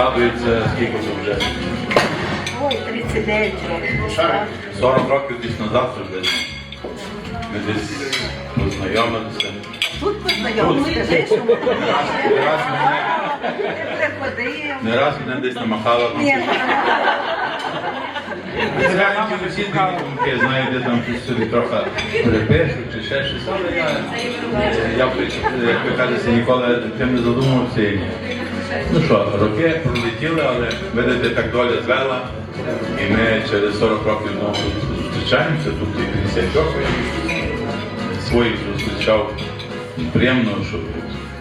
згадується, скільки це вже? Ой, 39 років. 40 років десь назад приблизно. Ми десь познайомилися. Тут познайомилися, скажи, Не раз мене, десь намахала. Ні, Звичайно, думки, знаєте, там щось собі трохи перепишуть чи ще щось, але я, я як ви кажете, ніколи тим не задумувався. Ну що, роки пролетіли, але видите, так доля звела. І ми через 40 років знову зустрічаємося, тут і 50 років. Своїх зустрічав приємно, що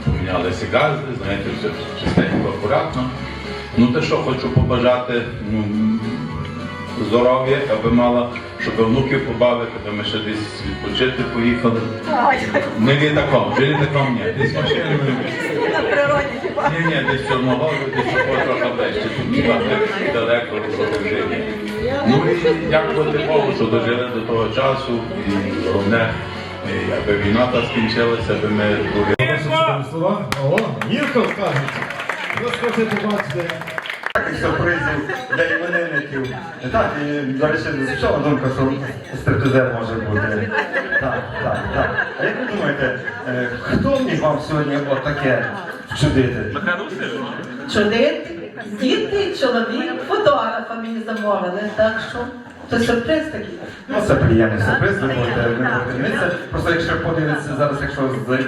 помінялися газди, знаєте, все чистенько, акуратно. Ну те, що хочу побажати, ну, здоров'я, аби мала, щоб внуків побавити, аби ми ще десь відпочити поїхали. Не літаком, вже літаком ні, десь машиною. Ні, ні, десь чорного, десь трохи ближче, тут хіба далеко ні. Ну і дякувати Богу, що дожили до того часу, і головне, аби війна та скінчилася, аби ми були. Ваші чудові слова. О, Ірко кажуть. Розкажіть, бачите. Таких сюрпризів для іменинників. Так, і, до речі, звучала думка, що стриптизер може бути. Так, так, так. А як ви думаєте, е, хто міг вам сьогодні отаке таке вчудити? Чудити, діти, чоловік, фотографа мені замовили, так що це сюрприз такий. Ну, це приємний сюрприз, ви можете ви можете дивитися. Просто якщо подивитися зараз, якщо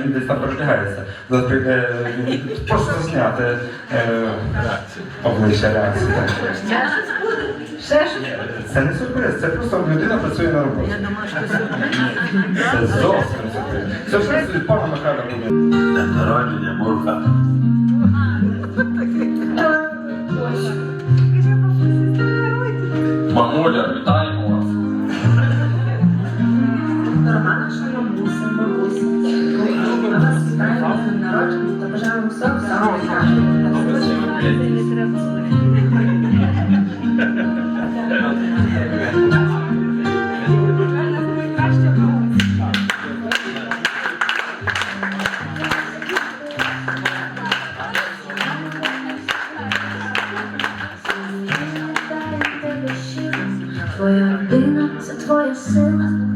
десь там зараз е, просто зняти е, обличчя реакції. Ще щось? Це не сюрприз, це просто людина працює на роботі. Це зовсім не сюрприз. Сюрприз від пана Михайла буде. День народження, Мурка. Мамуля, Твоя родина це твоя сила.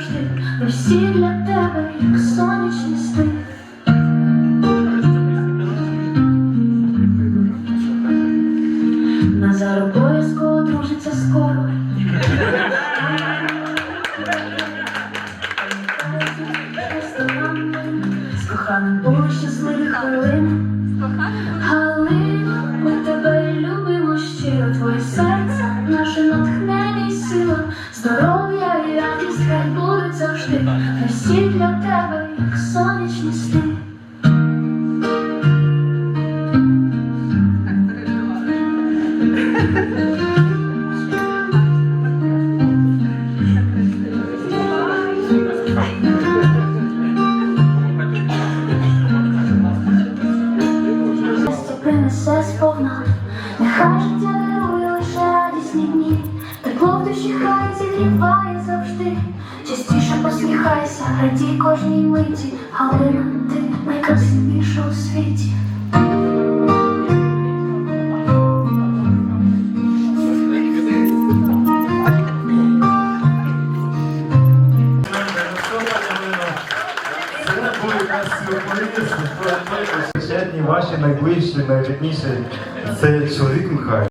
Завжди. Ми всі для тебе, як сонячні сни. Назар обов'язково одружиться скоро. З коханим були щасливі хвилини. Завжди. Всі для тебе, як сонячні сни. Принесе сповна, нехай життя дарує лише радісні дні, тепло в душі хай зігріває завжди. Частіше посміхайся, радій кожній миті, Галина, ти найкрасивіша у світі. Якраз ваші найближчі, найрідніші. Це чоловік Михайло.